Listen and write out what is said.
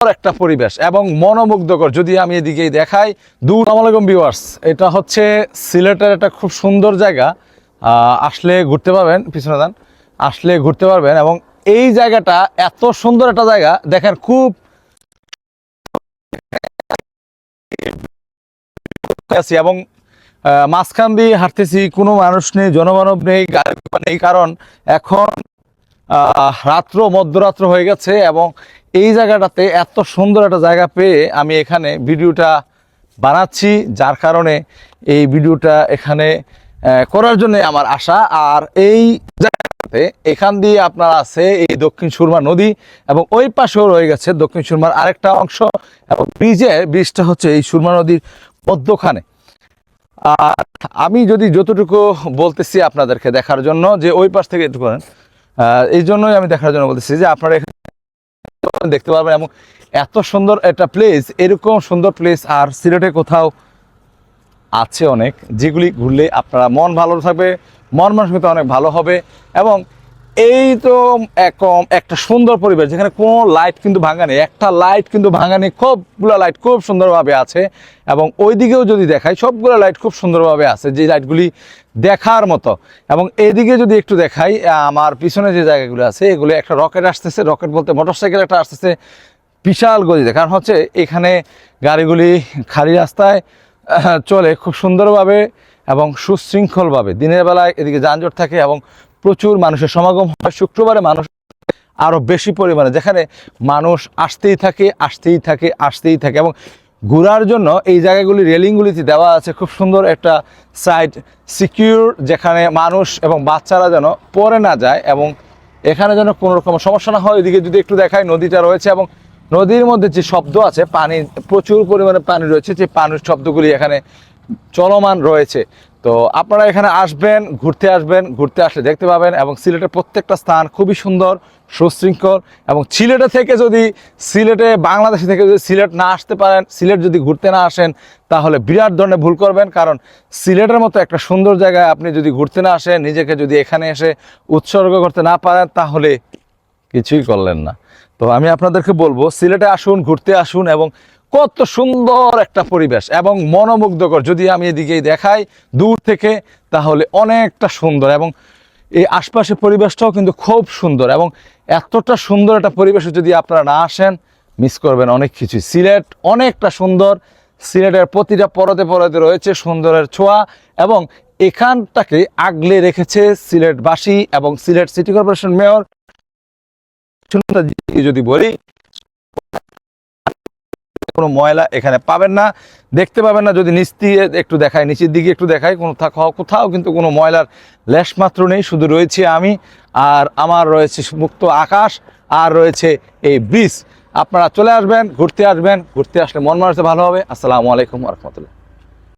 একটা পরিবেশ এবং মনোমুগ্ধকর। যদি আমি এদিকেই দেখাই, দূর ভিউয়ার্স, এটা হচ্ছে সিলেটের একটা খুব সুন্দর জায়গা। আসলে ঘুরতে পারবেন, পিছনে যান আসলে ঘুরতে পারবেন এবং এই জায়গাটা এত সুন্দর একটা জায়গা, দেখেন খুব আছি এবং মাঝখান দিয়ে হাঁটতেছি, কোনো মানুষ নেই, জনমানব নেই নেই, কারণ এখন রাত্র মধ্যরাত্র হয়ে গেছে এবং এই জায়গাটাতে এত সুন্দর একটা জায়গা পেয়ে আমি এখানে ভিডিওটা বানাচ্ছি, যার কারণে এই ভিডিওটা এখানে করার জন্য আমার আশা। আর এই জায়গাতে এখান দিয়ে আপনার আছে এই দক্ষিণ সুরমা নদী এবং ওই পাশেও রয়ে গেছে দক্ষিণ সুরমার আরেকটা অংশ এবং ব্রিজে, ব্রিজটা হচ্ছে এই সুরমা নদীর মধ্যখানে। আর আমি যদি যতটুকু বলতেছি আপনাদেরকে দেখার জন্য, যে ওই পাশ থেকে একটু করেন এই জন্যই আমি দেখার জন্য বলতেছি যে আপনারা দেখতে পারবেন এবং এত সুন্দর একটা প্লেস এরকম সুন্দর প্লেস আর সিলেটে কোথাও আছে অনেক, যেগুলি ঘুরলে আপনারা মন ভালো থাকবে, মন মানসিকতা অনেক ভালো হবে এবং এই তো একম, একটা সুন্দর পরিবেশ, যেখানে কোনো লাইট কিন্তু ভাঙা নেই। একটা লাইট কিন্তু ভাঙা নেই, সবগুলো লাইট খুব সুন্দরভাবে আছে। এবং ওই দিকেও যদি দেখাই, সবগুলো লাইট খুব সুন্দরভাবে আছে, যে লাইটগুলি দেখার মতো। এবং এদিকে যদি একটু দেখাই আমার পিছনে যে জায়গাগুলো আছে, এগুলো একটা রকেট আসতেছে। রকেট বলতে মোটরসাইকেল একটা আসতেছে, বিশাল গতিতে। কারণ হচ্ছে, এখানে গাড়িগুলি খালি রাস্তায় চলে খুব সুন্দরভাবে এবং সুশৃঙ্খলভাবে। দিনের বেলায় এদিকে যানজট থাকে এবং প্রচুর মানুষের সমাগম হয়। শুক্রবারে মানুষ আরও বেশি পরিমাণে, যেখানে মানুষ আসতেই থাকে আসতেই থাকে আসতেই থাকে এবং ঘোরার জন্য এই জায়গাগুলি, রেলিংগুলিতে দেওয়া আছে খুব সুন্দর একটা সাইড সিকিউর যেখানে মানুষ এবং বাচ্চারা যেন পরে না যায় এবং এখানে যেন কোনো রকম সমস্যা না হয়। এদিকে যদি একটু দেখায় নদীটা রয়েছে এবং নদীর মধ্যে যে শব্দ আছে, পানি, প্রচুর পরিমাণে পানি রয়েছে। যে পানির শব্দগুলি এখানে চলমান রয়েছে। তো আপনারা এখানে আসবেন, ঘুরতে আসবেন, ঘুরতে আসলে দেখতে পাবেন এবং সিলেটের প্রত্যেকটা স্থান খুবই সুন্দর, সুশৃঙ্খল এবং সিলেটে থেকে যদি সিলেটে, বাংলাদেশ থেকে যদি সিলেট না আসতে পারেন, সিলেট যদি ঘুরতে না আসেন, তাহলে বিরাট ধরনের ভুল করবেন। কারণ সিলেটের মতো একটা সুন্দর জায়গায় আপনি যদি ঘুরতে না আসেন, নিজেকে যদি এখানে এসে উৎসর্গ করতে না পারেন, তাহলে কিছুই করলেন না। তো আমি আপনাদেরকে বলব, সিলেটে আসুন, ঘুরতে আসুন এবং কত সুন্দর একটা পরিবেশ এবং মনোমুগ্ধকর। যদি আমি এদিকেই দেখাই দূর থেকে, তাহলে অনেকটা সুন্দর এবং এই আশপাশের পরিবেশটাও কিন্তু খুব সুন্দর এবং এতটা সুন্দর একটা পরিবেশে যদি আপনারা না আসেন মিস করবেন অনেক কিছু। সিলেট অনেকটা সুন্দর। সিলেটের প্রতিটা পরতে পরতে রয়েছে সুন্দরের ছোঁয়া এবং এখানটাকে আগলে রেখেছে সিলেটবাসী এবং সিলেট সিটি কর্পোরেশন মেয়র। যদি বলি কোনো ময়লা এখানে পাবেন না। দেখতে পাবেন না, যদি নিচ দিয়ে একটু দেখায় নিচের দিকে একটু দেখায় কোনো কোথাও কিন্তু কোনো ময়লার লেশ মাত্র নেই, শুধু রয়েছে আমি আর আমার রয়েছে মুক্ত আকাশ আর রয়েছে এই ব্রিজ। আপনারা চলে আসবেন, ঘুরতে আসবেন, ঘুরতে আসলে মন মানুষে ভালো হবে। আসসালামু আলাইকুম রহমতুল্লাহ।